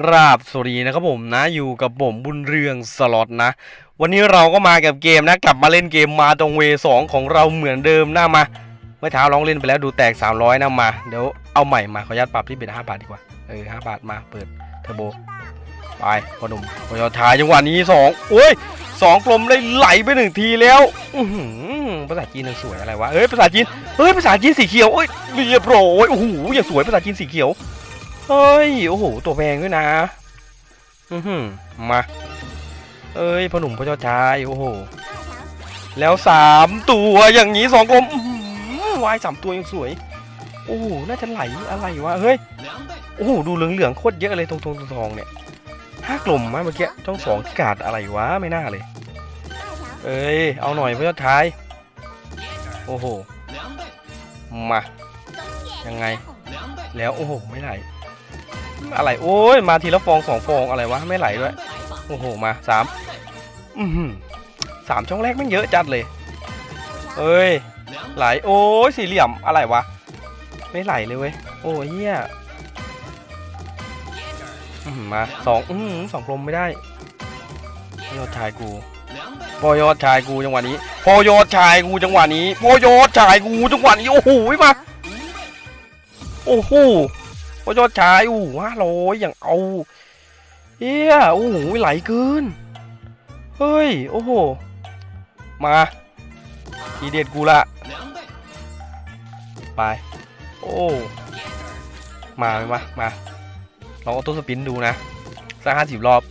กราบสวัสดีนะครับผมนะอยู่กับผมบุญเรืองสล็อตนะ วันนี้เราก็มากับเกมนะ กลับมาเล่นเกมมาตรงเวสองของเราเหมือนเดิมนะมาเมื่อเช้าลองเล่นไปแล้วดูแตก 300นะมา เดี๋ยวเอาใหม่มาขออนุญาตปรับที่เป็น5บาทดีกว่า เออ5บาทมาเปิดเทอร์โบไปพอหนุ่มพอยอดทายจังหวะนี้สองโอ้ยสองกลมได้ไหลไปหนึ่งทีแล้วภาษาจีนสวยอะไรวะเอ้ยภาษาจีนเฮ้ยภาษาจีนสีเขียวเอ้ยเรียบร้อยโอ้โหอย่างสวยภาษาจีนสีเขียว เฮ้ย โอ้โห ตัวแพงด้วยนะอือหือมา เอ้ยพ่อหนุ่มพ่อเจ้าชาย โอ้โห แล้วสามตัวอย่างนี้สองกลมวายสามตัวยังสวย โอ้โห น่าจะไหลอะไรวะ เฮ้ย โอ้โห ดูเหลืองๆโคตรเยอะเลยตรงๆตรงเนี่ยห้ากลมมาเมื่อกี้ช่องสองที่กาดอะไรวะ ไม่น่าเลย เอ้ย เอาหน่อยพ่อเจ้าชาย โอ้โห มา ยังไง แล้วโอ้โห ไม่ไหล อะไรโอ้ยมาทีละฟองสองฟองอะไรวะไม่ไหลด้วยโอ้โหมาสามอือหือสามช่องแรกมันเยอะจัดเลยเอ้ยไหลโอ้ยสี่เหลี่ยมอะไรวะไม่ไหลเลยเว้ยโอ้ยเฮียอื้อหือมาสองอือหือสองกลมไม่ได้ยอดชายกูพอยอดชายกูจังหวะนี้พอยอดชายกูจังหวะนี้พอยอดชายกูจังหวะนี้โอ้โหมาโอ้โห พอยอดชายอู้ห้าร้อยอย่างเอาเฮียโอ้โหไหลเกิน เฮ้ย โอ้โห มาทีเด็ดกูละ ไป โอ้ มาไหมมามาลองเอาต้สปินดูนะสักห้าสิบรอบ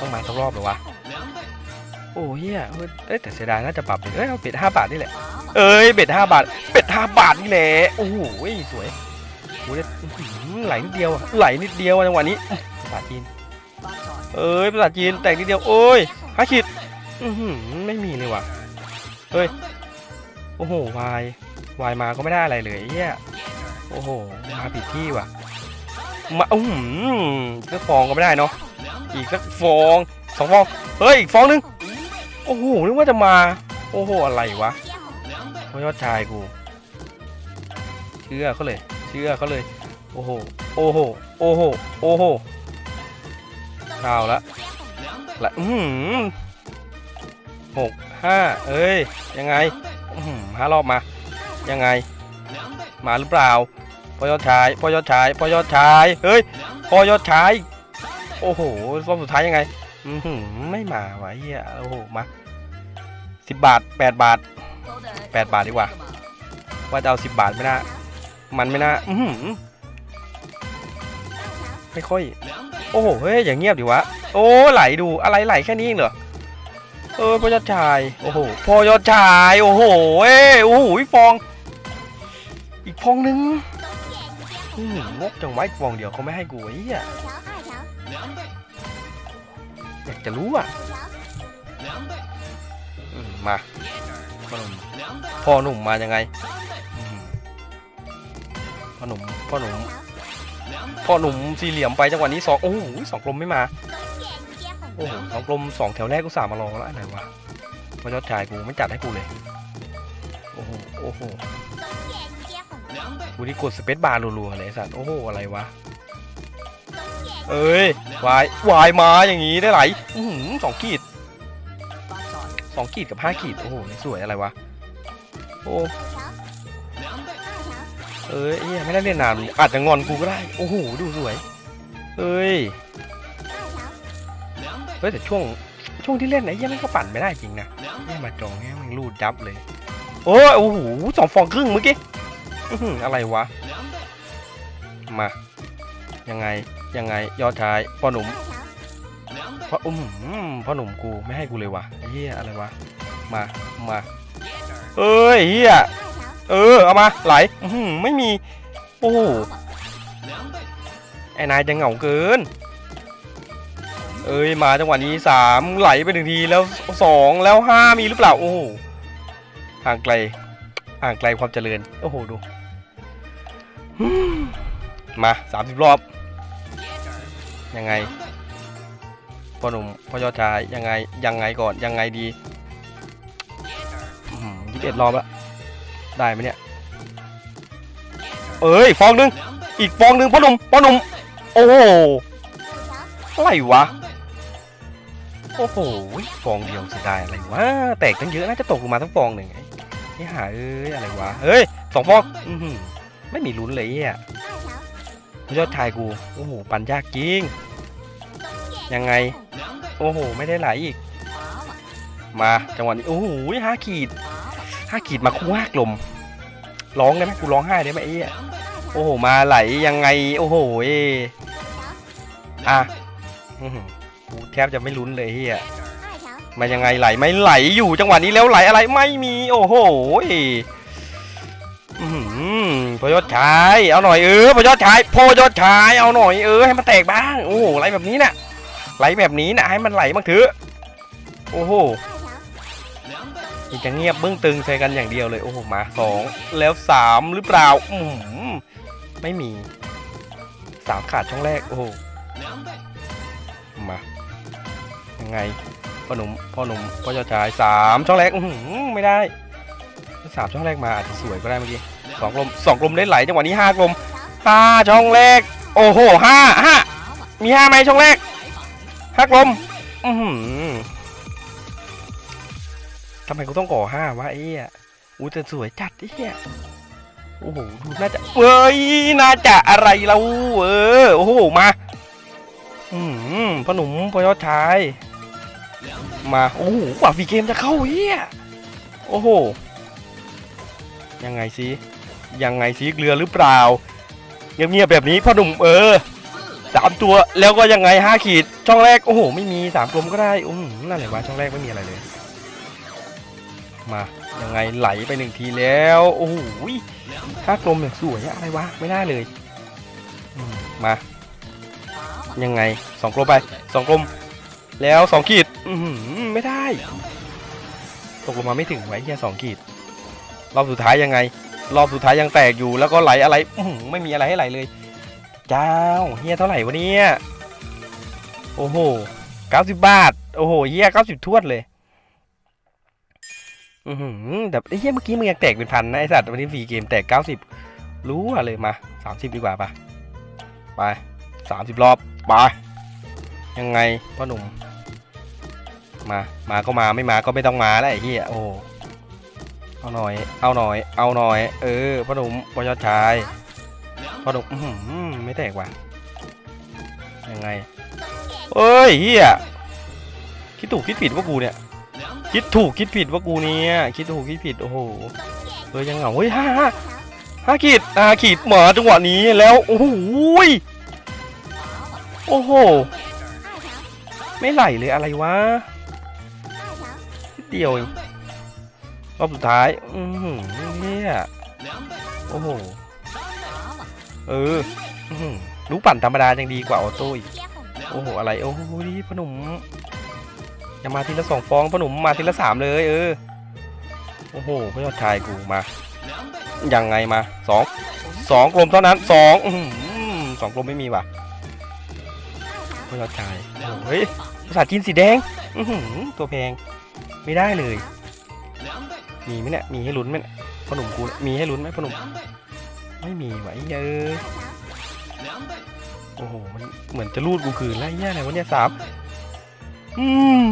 ต้องมาสักรอบเหรอวะ โอ้เฮียเฮ้ยเอ้ยแต่เสียดายน่าจะปรับเป็นเอ้ยเอาเป็ดห้าบาทนี่แหละ เอ้ยเบ็ดห้าบาทเป็ดห้าบาทนี่แหละ โอ้โหสวย โอ้ยไหลนิดเดียวอะไหลนิดเดียวจังหวะนี้ภาษาจีน เอ้ยภาษาจีนแต่งนิดเดียวโอ้ยห้าขีดไม่มีเลยว่ะเฮ้ยโอ้โหวายวายมาก็ไม่ได้อะไรเลยเฮียโอ้โหมาผิดที่ว่ะมาอือหืออีกสักฟองก็ไม่ได้เนาะอีกสักฟองสองฟองเฮ้ยอีกฟองนึงโอ้โหนึกว่าจะมา โอ้โหอะไรวะพยอดชายกูเชื่อเขาเลย ชื่อเขาเลย โอ้โห โอ้โห โอ้โห โอ้โหข้าวละละอืมหกห้าเอ้ย ยังไงห้ารอบมา ยังไง มาหรือเปล่าพอยอดชายพอยอดชายพอยอดชายเฮ้ยพอยอดชายโอ้โหรอบสุดท้ายยังไงอือหือไม่มาวะเฮียโอ้โหมาสิบบาทแปดบาทแปดบาทดีกว่า ว่าจะเอาสิบบาทไม่น่า มันไม่น่าอืไม่ค่อย โอ้โห เฮ้ย อย่างเงียบดิวะ โอ้ ไหลดู อะไรไหลแค่นี้เหรอ เออพอยอดชาย โอ้โหพอยอดชาย โอ้โห เอ้ยโอ้โหฟอง อีกฟองนึงอืมงกจังไวะอีกฟองเดียวเขาไม่ให้กูไอ้เหี้ยอยากจะรู้อะมาพ่อหนุ่มมายังไง พ่อหนุ่มพ่อหนุ่มพ่อหนุ่มสี่เหลี่ยมไปจังหวะนี้สองโอ้โหสองกลมไม่มาโอ้โหสองกลมสองแถวแรกกูสามมารอแล้วอันไหนวะพอยอดชายกูไม่จัดให้กูเลยโอ้โหโอ้โหกูนี่กดสเปซบาร์รัวๆเลยสัตว์โอ้โหอะไรวะเอ้ยวายวายมาอย่างงี้ได้ไหลอื้อหือสองขีดสองขีดกับห้าขีดโอ้โหสวยอะไรวะโอ้ เอ้ยเหี้ยไม่ได้เล่นนานอาจจะงอนกูก็ได้โอ้โหดูสวยเอ้ยเฮ้ยแต่ช่วงช่วงที่เล่นไอ้เหี้ยังมันก็ปั่นไม่ได้จริงนะนี่มาจองเนี่มันรูดยับเลย โอ้ยโอ้โหสองฟองครึ่งเมื่อกี้อะไรวะมายังไงยังไงยอดชายพ่อหนุ่มพ่ออุ้มพ่อหนุ่มกูไม่ให้กูเลยวะเหี้ยอะไรวะมามาเอ้ยเหี้ย เออ เอามาไหลอืไม่มี โอ้ไอ้นายจะเหงาเกิน เอ้ยมาจังหวะนี้สามไหลไปหนึ่งทีแล้วสองแล้วห้ามีหรือเปล่า โอ้ห่างไกลห่างไกลความเจริญ โอ้โห ดูมมาสามสิบรอบ ยังไงพ่อหนุ่มพ่อยอดชายยังไงยังไงก่อนยังไงดียี่สิบเอ็ดรอบแล้ว ได้ไหมเนี่ย เอ้ยฟองหนึง อีกฟองหนึงพ่อหนุ่มพ่อหนุ่ม โอ้โหอะไรวะ โอ้โห ฟองเดียวเสียดายอะไรวะ แตกตั้งเยอะน่าจะตกลงมาทั้งฟองหนึ่งไอ้หาเอ้ยอะไรวะ เฮ้ยสองฟองไม่มีลุ้นเลยอะยอดชายกู โอ้โห ปันยากจริง ยังไง โอ้โห ไม่ได้ไหลอีก มาจังหวะนี้ โอ้โหห้าขีด ห้าขีดมาคู่ห้ากลม ร้องได้ไหมกูร้องไห้ได้ไหมไอ้เหี้ยโอ้โห มาไหลยังไง โอ้โหเออะกูแทบจะไม่ลุ้นเลยเฮียมันยังไงไหลไม่ไหลอยู่จังหวะนี้แล้วไหลอะไรไม่มี โอ้โหอือหือพยอดชายเอาหน่อยเออพยอดชายพยอดชายเอาหน่อยเออให้มันแตกบ้าง โอ้โหไหลแบบนี้น่ะ ไหลแบบนี้น่ะให้มันไหลบ้างเถอะ โอ้โห นี่จะเงียบเบื้องตึงใส่กันอย่างเดียวเลย โอ้โหมาสองแล้วสามหรือเปล่าอืมไม่มีสามขาดช่องแรก โอ้โหมายังไงพ่อหนุ่มพ่อหนุ่มพ่อยอดชายสามช่องแรกอื้อหือไม่ได้สามช่องแรกมาอาจจะสวยก็ได้เมื่อกี้สองลมสองลมได้ไหลจังหวะนี้ห้ากลมห้าช่องแรก โอ้โหห้าห้ามีห้าไหมช่องแรกห้ากลม อือหือ ทำไมกูต้องก่อห้าวะไอ้เหี้ยอู้แต่สวยจัดไอ้เหี้ยโอ้โหดูน่าจะเอ้ยน่าจะอะไรเราเออโอ้โหมาอืมพ่อหนุ่มพ่อยอดชายมาโอ้โหกว่าฟีเกมจะเข้าเหี้ยโอ้โหยังไงสิยังไงสิเกลือหรือเปล่าเงียบๆแบบนี้พ่อหนุ่มเออสามตัวแล้วก็ยังไงห้าขีดช่องแรกโอ้โหไม่มีสามกลมก็ได้อืมนั่นแหละวะช่องแรกไม่มีอะไรเลย มายังไงไหลไปหนึ่งทีแล้ว โอ้โหห้ากลมอย่างสวยอะอะไรวะไม่ได้เลยมา ยังไงสองกลมไปสองกลม แล้วสองขีดไม่ได้ ตกลงมาไม่ถึงไว้แค่สองขีด รอบสุดท้ายยังไง รอบสุดท้ายยังแตกอยู่แล้วก็ไหลอะไรอืไม่มีอะไรให้ไหลเลยเจ้าเฮียเท่าไหร่วะเนี่ยโอ้โหเก้าสิบบาท โอ้โหเฮียเก้าสิบทวดเลย อือหือแต่ไอ้เฮียเมื่อกี้มึงยังแตกเป็นพันนะไอสัตว์วันนี้ฟรีเกมแตกเก้าสิบรู้อะเลยมาสามสิบดีกว่าปะไปสามสิบรอบไปยังไงพ่อหนุ่มมามาก็มาไม่มาก็ไม่ต้องมาแล้วไอ้เหี้ยโอ้เอาหน่อย เอาหน่อย เอาหน่อย เออพ่อหนุ่มพ่อยอดชายพ่อหนุ่มอือไม่แตกว่ะยังไงเอ้ยเหี้ยคิดถูกคิดผิดว่ากูเนี่ย คิดถูกคิดผิดว่ากูเนี่ยคิดถูกคิดผิดโอ้โหเฮ้ยยังเหงาเฮ้ยห้าห้าห้าขีดห้าขีดหมาจังหวะนี้แล้วโอ้โหโอ้โหไม่ไหลเลยอะไรวะเดียวเองรอบสุดท้ายอืออเนี่ยโอ้โหเอออื้อหือลูกปั่นธรรมดายังดีกว่าออโต้อีกโอ้โหอะไรโอ้โหดีพ่อหนุ่ม อย่ามาทีละสองฟองพ่อหนุ่มมาทีละสามเลยเออโอ้โหพ่อยอดชายกูมายังไงมาสองสองกลมเท่านั้นสองสองกลมไม่มีว่ะพ่อยอดชายเฮ้ยภาษาจีนสีแดงอืตัวแพงไม่ได้เลย มีไหมเนี่ยมีให้ลุ้นไหมพ่อหนุ่มกูมีให้ลุ้นไหมพ่อหนุ่มไม่มีไหวะไอ้เยอ้ยโอ้โหมันเหมือนจะรูดกูคืนแล้วไอ้เหี้ยอะไรวะเนี่ยสาม อืม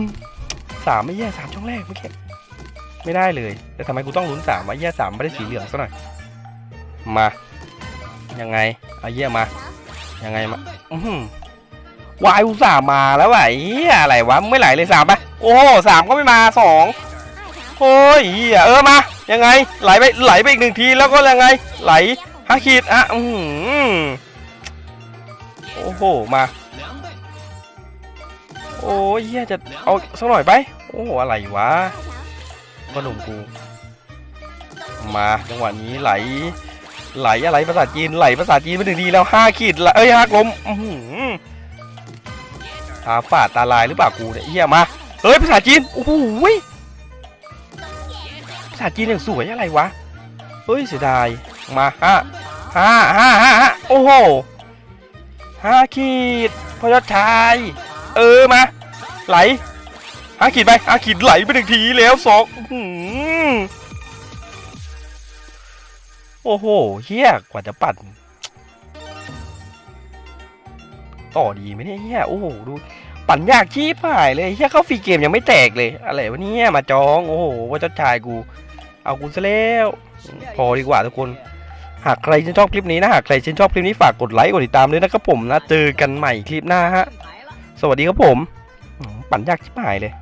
สามไม่แย่สามช่องแรกเมื่อกี้ไม่ได้เลย แต่ทำไมกูต้องลุ้นสามวะไอ้เหี้ยสามไม่ได้สีเหลืองซะหน่อย มา ยังไงเอาเหี้ยมา ยังไงมาอือหือวายอุตส่าห์มาแล้ววะไอ้เหี้ยอะไรวะไม่ไหลเลยสามปะโอ้โหสามก็ไม่มาสองโอ้ยเหี้ยเออมายังไง ไหลไปไหลไปอีกหนึ่งทีแล้วก็ยังไง ไหลห้าขีดอะอือหือโอ้โหมา โอ้ยเหี้ยจะเอาสักหน่อยไป โอ้โหอะไรวะพ่อหนุ่มกู มาจังหวะนี้ไหล ไหลอะไรภาษาจีนไหลภาษาจีนไปถึงดีแล้วห้าขีดละเอ้ยห้ากลมอือหือตาฝาดตาลายหรือเปล่ากูเนี่ยเฮียมาเฮ้ยภาษาจีนโอ้โหยภาษาจีนอย่างสวยอะไรวะเฮ้ยเสียดายมาห้าห้าห้าห้าโอ้โหห้าขีดพยอดชาย เออมา ไหลห้าขีดไปห้าขีดไหลไปหนึ่งทีแล้วสองโอ้โหเฮียกว่าจะปั่นต่อดีไหมเนี่ยเฮียโอ้โหดูปั่นยากชีพหายเลยเฮียเข้าฟรีเกมยังไม่แตกเลย อะไรวะเนี่ยมาจองโอ้โหว่าเจ้าชายกู เอากูซะแล้ว พอดีกว่าทุกคนหากใครชื่นชอบคลิปนี้นะหากใครชื่นชอบคลิปนี้ฝากกดไลค์กดติดตามด้วยนะครับผมนะเจอกันใหม่คลิปหน้าฮะสวัสดีครับผม ปั่นยากชิบหายเลย